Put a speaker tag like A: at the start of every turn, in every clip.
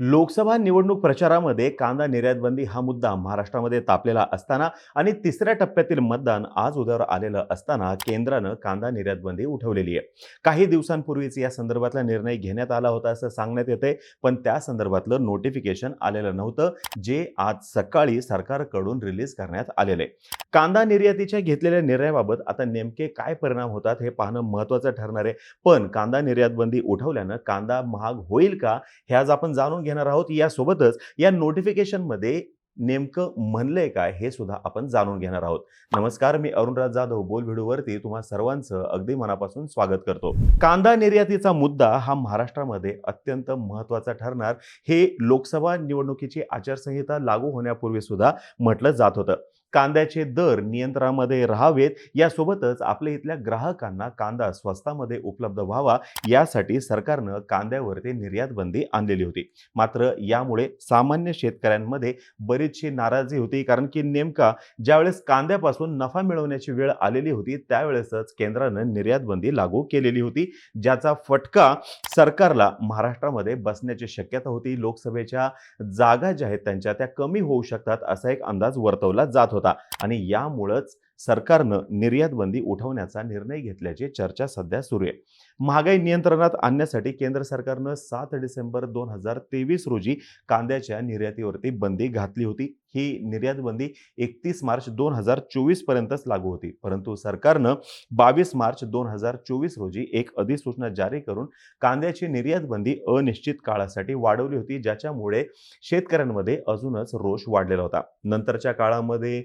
A: लोकसभा निवडणूक प्रचारामध्ये कांदा निर्यातबंदी हा मुद्दा महाराष्ट्रामध्ये तापलेला असताना आणि तिसऱ्या टप्प्यातील मतदान आज उद्यावर आलेलं असताना केंद्रानं कांदा निर्यातबंदी उठवलेली आहे. काही दिवसांपूर्वीच या संदर्भातला निर्णय घेण्यात आला होता असं सांगण्यात येते पण त्या संदर्भातलं नोटिफिकेशन आलेलं नव्हतं जे आज सकाळी सरकारकडून रिलीज करण्यात आलेलं आहे. कांदा निर्यातीच्या घेतलेल्या निर्णयाबाबत आता नेमके काय परिणाम होतात हे पाहणं महत्त्वाचं ठरणार आहे. पण कांदा निर्यात बंदी उठवल्यानं कांदा महाग होईल का हे आज आपण जाणून घेणार आहोत. यासोबतच या नोटिफिकेशनमध्ये नेमकं म्हणलंय काय हे सुद्धा आपण जाणून घेणार आहोत. नमस्कार मी अरुणराज जाधव. बोल व्हिडिओवरती तुम्हा सर्वांचं अगदी मनापासून स्वागत करतो. कांदा निर्यातीचा मुद्दा हा महाराष्ट्रामध्ये अत्यंत महत्त्वाचा ठरणार. हे लोकसभा निवडणुकीची आचारसंहिता लागू होण्यापूर्वी सुद्धा म्हटलं जात होतं. कांद्याचे दर नियंत्रणामध्ये राहावेत. यासोबतच आपल्या इथल्या ग्राहकांना कांदा स्वस्तामध्ये उपलब्ध व्हावा यासाठी सरकारनं कांद्यावरती निर्यात बंदी आणलेली होती. मात्र यामुळे सामान्य शेतकऱ्यांमध्ये बरीचशी नाराजी होती कारण की नेमका ज्यावेळेस कांद्यापासून नफा मिळवण्याची वेळ आलेली होती त्यावेळेसच केंद्रानं निर्यात बंदी लागू केलेली होती ज्याचा फटका सरकारला महाराष्ट्रामध्ये बसण्याची शक्यता होती. लोकसभेच्या जागा ज्या आहेत त्यांच्या त्या कमी होऊ शकतात असा एक अंदाज वर्तवला जात होता. आणि यामुळंच सरकारनं निर्यात बंदी उठवण्याचा निर्णय घेतल्याची चर्चा सध्या सुरू आहे. महागाई नियंत्रणात आणण्यासाठी केंद्र सरकारनं सात डिसेंबर दोन हजार तेवीस रोजी कांद्याच्या निर्यातीवरती बंदी घातली होती. ही निर्यात बंदी एकतीस मार्च दोन हजार चोवीस पर्यंतच लागू होती. परंतु सरकारनं बावीस मार्च दोन हजार चोवीस रोजी एक अधिसूचना जारी करून कांद्याची निर्यात बंदी अनिश्चित काळासाठी वाढवली होती ज्याच्यामुळे शेतकऱ्यांमध्ये अजूनच रोष वाढलेला होता. नंतरच्या काळामध्ये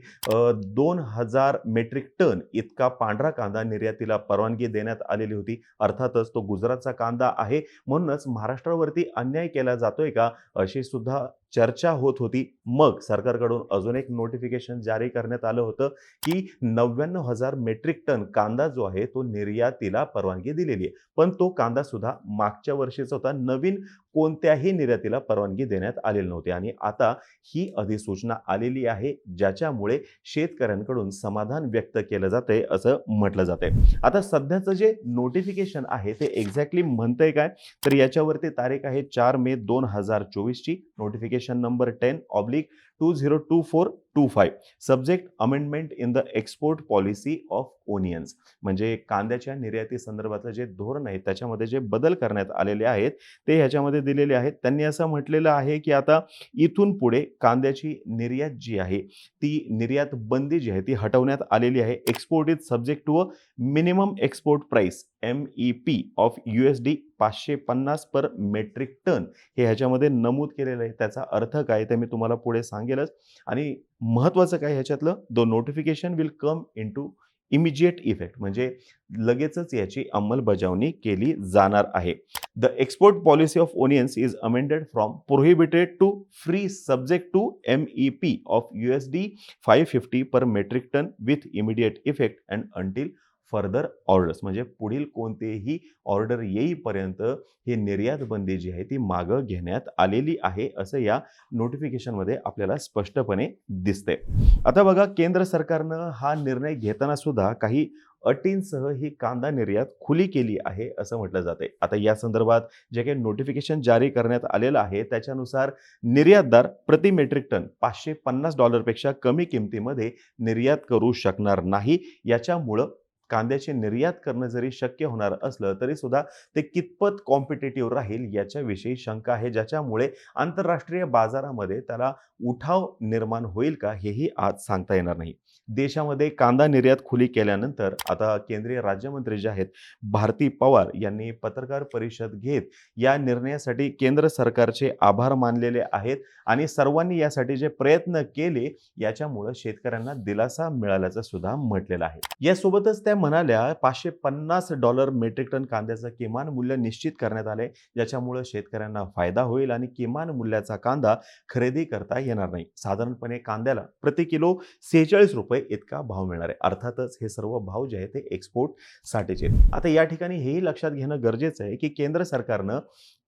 A: दोन हजार मेट्रिक टन इतका पांढरा कांदा निर्यातीला परवानगी देण्यात आलेली होती. अर्थात अर्थातच तो गुजरातचा कांदा आहे. म्हणूनच महाराष्ट्रावरती अन्याय केला जातोय का? अशी सुद्धा चर्चा होत होती. मग सरकारकडून अजून एक नोटिफिकेशन जारी करण्यात आलं होतं की नव्याण्णव हजार मेट्रिक टन कांदा जो आहे तो निर्यातीला परवानगी दिलेली आहे. पण तो कांदा सुद्धा मागच्या वर्षीचा होता. नवीन कोणत्याही निर्यातीला परवानगी देण्यात आलेली नव्हती. आणि आता ही अधिसूचना आलेली आहे ज्याच्यामुळे शेतकऱ्यांकडून समाधान व्यक्त केलं जातंय असं म्हटलं जाते आता सध्याचं जे नोटिफिकेशन आहे ते एक्झॅक्टली म्हणतंय काय? तर याच्यावरती तारीख आहे चार मे दोन हजार चोवीसची. Notification number ten oblique two zero two four two five subject amendment in the export policy of onions म्हणजे कांद्याच्या निर्याती संदर्भातलं जे धोरण आहे त्याच्यामध्ये जे बदल करण्यात आलेले आहेत ते ह्याच्यामध्ये दिलेले आहेत. त्यांनी असं म्हटलेलं आहे की आता इथून पुढे कांद्याची निर्यात जी आहे ती निर्यात बंदी जी आहे ती हटवण्यात आलेली आहे. Export is subject to a minimum export price M E P of U S D पाचशे पन्नास पर मेट्रिक टन हे ह्याच्यामध्ये नमूद केलेलं आहे. त्याचा अर्थ काय ते मी तुम्हाला पुढे सांगेलच. आणि महत्त्वाचं काय ह्याच्यातलं? The notification will come into immediate effect म्हणजे लगेचच याची अंमलबजावणी केली जाणार आहे. The export policy of onions is amended from prohibited to free subject to M E P of U S D five fifty per metric tonne with immediate effect and until further orders म्हणजे पुढील कोणतेही order येईपर्यंत ही निर्यात बंदी जी आहे ती मागं घेण्यात आलेली आहे असं या नोटिफिकेशनमध्ये आपल्याला स्पष्टपणे दिसते आता बघा केंद्र सरकारनं हा निर्णय घेताना सुद्धा काही अटींसह ही कांदा निर्यात खुली केली आहे असं म्हटलं जाते आता या संदर्भात जे काही नोटिफिकेशन जारी करण्यात आलेलं आहे त्याच्यानुसार निर्यातदार प्रति मेट्रिक टन पाचशे पन्नास डॉलरपेक्षा कमी किमतीमध्ये निर्यात करू शकणार नाही याच्यामुळं कांद्याची निर्यात करणं जरी शक्य होणार असलं तरी सुद्धा ते कितपत कॉम्पिटेटिव्ह राहील याच्याविषयी शंका आहे ज्याच्यामुळे आंतरराष्ट्रीय बाजारामध्ये त्याला उठाव निर्माण होईल का हेही आज सांगता येणार नाही. देशामध्ये कांदा निर्यात खुली केल्यानंतर आता केंद्रीय राज्यमंत्री जे आहेत भारती पवार यांनी पत्रकार परिषद घेत या निर्णयासाठी केंद्र सरकारचे आभार मानलेले आहेत आणि सर्वांनी यासाठी जे प्रयत्न केले याच्यामुळं शेतकऱ्यांना दिलासा मिळाल्याचं सुद्धा म्हटलेलं आहे. यासोबतच त्या म्हणाल्या पाचशे पन्नास डॉलर मेट्रिक टन कांद्याचं किमान मूल्य निश्चित करण्यात आले ज्याच्यामुळं शेतकऱ्यांना फायदा होईल आणि किमान मूल्याचा कांदा खरेदी करता येणार नाही. साधारणपणे कांद्याला प्रति किलो सेहेचाळीस रुपये इतका भाव मिळणार आहे. अर्थातच हे सर्व भाव जे आहे ते एक्सपोर्टसाठीचे आता या ठिकाणी हेही लक्षात घेणं गरजेचं आहे की केंद्र सरकारनं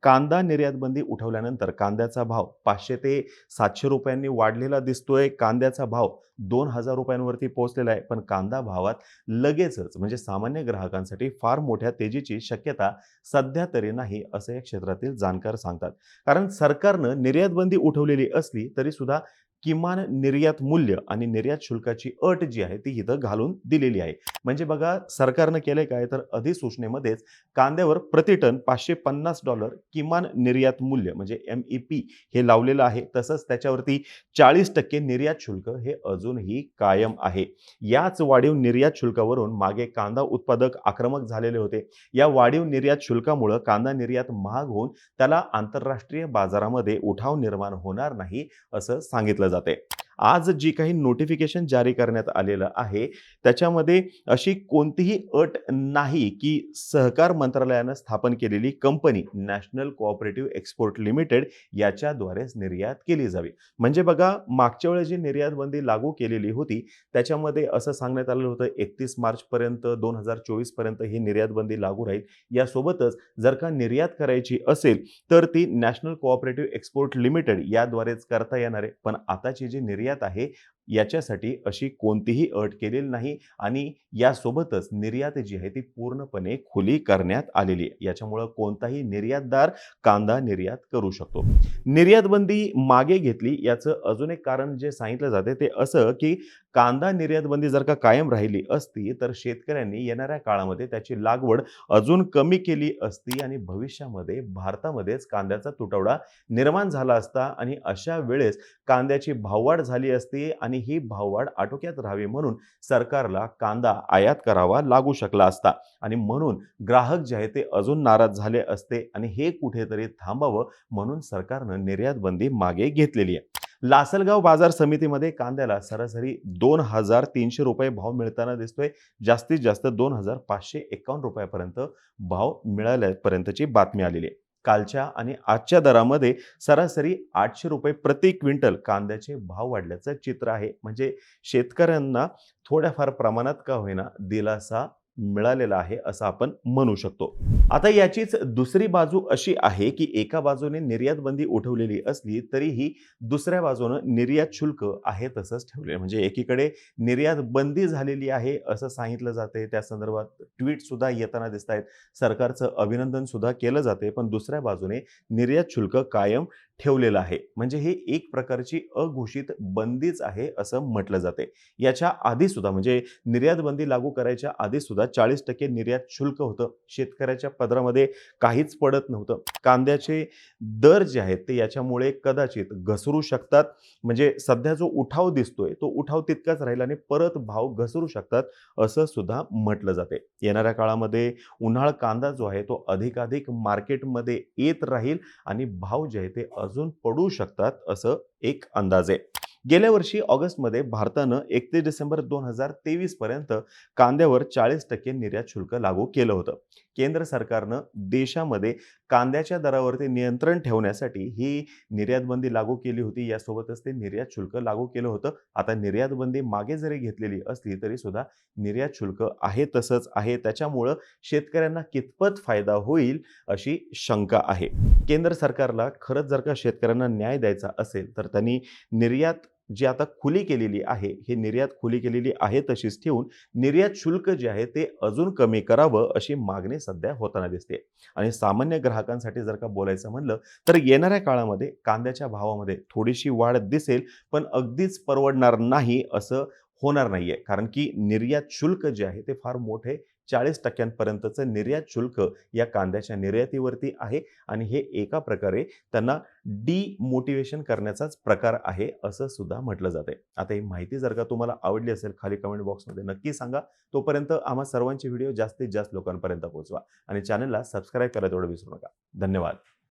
A: कांदा निर्यात बंदी उठवल्यानंतर कांद्याचा भाव पाचशे ते सातशे रुपयांनी वाढलेला दिसतोय. कांद्याचा भाव दोन हजार रुपयांवरती पोहोचलेला आहे. पण कांदा भावात लगेच लगेचच म्हणजे सामान्य ग्राहकांसाठी फार मोठ्या तेजीची शक्यता सध्या तरी नाही असं या क्षेत्रातील जाणकार सांगतात. कारण सरकारनं निर्यात बंदी उठवलेली असली तरी सुद्धा किमान निर्यात मूल्य आणि निर्यात शुल्काची अट जी आहे ती इथं घालून दिलेली आहे. म्हणजे बघा सरकारनं केलं काय? तर अधिसूचनेमध्येच कांद्यावर प्रति टन पाचशे पन्नास डॉलर किमान निर्यात मूल्य म्हणजे एम ई पी हे लावलेलं आहे. तसंच त्याच्यावरती चाळीस टक्के निर्यात शुल्क हे अजूनही कायम आहे. याच वाढीव निर्यात शुल्कावरून मागे कांदा उत्पादक आक्रमक झालेले होते. या वाढीव निर्यात शुल्कामुळं कांदा निर्यात महाग होऊन त्याला आंतरराष्ट्रीय बाजारामध्ये उठाव निर्माण होणार नाही असं सांगितलं जाते. आज जी काही नोटिफिकेशन जारी करण्यात आलेलं आहे त्याच्यामध्ये अशी कोणतीही अट नाही की सहकार मंत्रालयानं स्थापन केलेली company national cooperative export limited याच्याद्वारेच निर्यात केली जावी. म्हणजे बघा मागच्या वेळेस जी निर्यात बंदी लागू केलेली होती त्याच्यामध्ये असं सांगण्यात आलेलं होतं एकतीस मार्चपर्यंत दोन हजार चोवीसपर्यंत ही निर्यात बंदी लागू राहील. यासोबतच जर का निर्यात करायची असेल तर ती नॅशनल कोऑपरेटिव्ह एक्सपोर्ट लिमिटेड याद्वारेच करता येणार आहे. पण आताची जी निर्यात आहे. याच्यासाठी अशी कोणतीही अट केलेली नाही आणि यासोबतच निर्यात जी आहे ती पूर्णपणे खुली करण्यात आलेली आहे. याच्यामुळं कोणताही निर्यातदार कांदा निर्यात करू शकतो. निर्यात बंदी मागे घेतली याचं अजून एक कारण जे सांगितलं जाते ते असं की कांदा निर्यात बंदी जर का कायम राहिली असती तर शेतकऱ्यांनी येणाऱ्या काळामध्ये त्याची लागवड अजून कमी केली असती आणि भविष्यामध्ये भारतामध्येच कांद्याचा तुटवडा निर्माण झाला असता आणि अशा वेळेस कांद्याची भाववाढ झाली असती आणि आणि ही भाववाढ आटोक्यात राहावी म्हणून सरकारला कांदा आयात करावा लागू शकला असता. आणि म्हणून ग्राहक जे आहे ते अजून नाराज झाले असते आणि हे कुठेतरी थांबावं म्हणून सरकारनं निर्यात बंदी मागे घेतलेली आहे. लासलगाव बाजार समितीमध्ये कांद्याला सरासरी दोन हजार तीनशे रुपये भाव मिळताना दिसतोय. जास्तीत जास्त दोन हजार पाचशे एकावन्न रुपयापर्यंत भाव मिळाल्यापर्यंतची बातमी आलेली आहे. कालच्या आणि आजच्या दरामध्ये सरासरी आठशे रुपये प्रति क्विंटल कांद्याचे भाव वाढल्याचं चित्र आहे. म्हणजे शेतकऱ्यांना थोड्याफार प्रमाणात का होईना दिलासा मिळालेला आहे असं आपण म्हणू शकतो. आता याचीच दुसरी बाजू अशी आहे की एका बाजूने निर्यात बंदी उठवलेली असली तरीही दुसऱ्या बाजूनं निर्यात शुल्क आहे तसंच ठेवले म्हणजे एकीकडे निर्यात बंदी झालेली आहे असं सांगितलं जाते. त्या संदर्भात ट्विट सुद्धा येताना दिसत आहेत सरकारचं अभिनंदन सुद्धा केलं जाते. पण दुसऱ्या बाजूने निर्यात शुल्क कायम ठेवलेलं आहे. म्हणजे हे एक प्रकारची अघोषित बंदीच आहे असं म्हटलं जाते याच्या आधी सुद्धा म्हणजे निर्यात बंदी लागू करायच्या आधी सुद्धा चाळीस टक्के निर्यात शुल्क होतं. शेतकऱ्याच्या पदरामध्ये काहीच पडत नव्हतं. कांद्याचे दर जे आहेत ते याच्यामुळे कदाचित घसरू शकतात. म्हणजे सध्या जो उठाव दिसतोय तो उठाव तितकाच राहील आणि परत भाव घसरू शकतात असं सुद्धा म्हटलं जाते येणाऱ्या काळामध्ये उन्हाळ कांदा जो आहे तो अधिकाधिक मार्केटमध्ये येत राहील आणि भाव जे आहे ते अजून पडू शकतात असं एक अंदाज आहे. गेल्या वर्षी ऑगस्टमध्ये भारतानं एकतीस डिसेंबर दोन हजार तेवीस पर्यंत कांद्यावर चाळीस टक्के निर्यात शुल्क लागू केलं होतं. केंद्र सरकारनं देशामध्ये कांद्याच्या दरावरती नियंत्रण ठेवण्यासाठी ही निर्यातबंदी लागू केली होती. यासोबतच ते निर्यात शुल्क लागू केलं होतं. आता निर्यातबंदी मागे जरी घेतलेली असली तरी सुद्धा निर्यात शुल्क आहे तसंच आहे. त्याच्यामुळं शेतकऱ्यांना कितपत फायदा होईल अशी शंका आहे. केंद्र सरकारला खरंच जर का शेतकऱ्यांना न्याय द्यायचा असेल तर त्यांनी निर्यात जी आता खुली केलेली आहे ही निर्यात खुली केलेली आहे तशीच ठेवून निर्यात शुल्क जे आहे ते अजून कमी करावं अशी मागणी सध्या होताना दिसते. आणि सामान्य ग्राहकांसाठी जर का बोलायचं म्हणलं तर येणाऱ्या काळामध्ये कांद्याच्या भावामध्ये थोडीशी वाढ दिसेल पण अगदीच परवडणार नाही असं होणार नाहीये. कारण की निर्यात शुल्क जे आहे ते फार मोठे चाळीस टक्क्यांपर्यंतचं निर्यात शुल्क या कांद्याच्या निर्यातीवरती आहे आणि हे एका प्रकारे त्यांना डिमोटिवेशन करण्याचाच प्रकार आहे असं सुद्धा म्हटलं जाते आता ही माहिती जर का तुम्हाला आवडली असेल खाली कमेंट बॉक्समध्ये नक्की सांगा. तोपर्यंत आम्हा सर्वांचे व्हिडिओ जास्तीत जास्त लोकांपर्यंत पोहोचवा आणि चॅनलला सबस्क्राईब करायला तेवढं विसरू नका. धन्यवाद.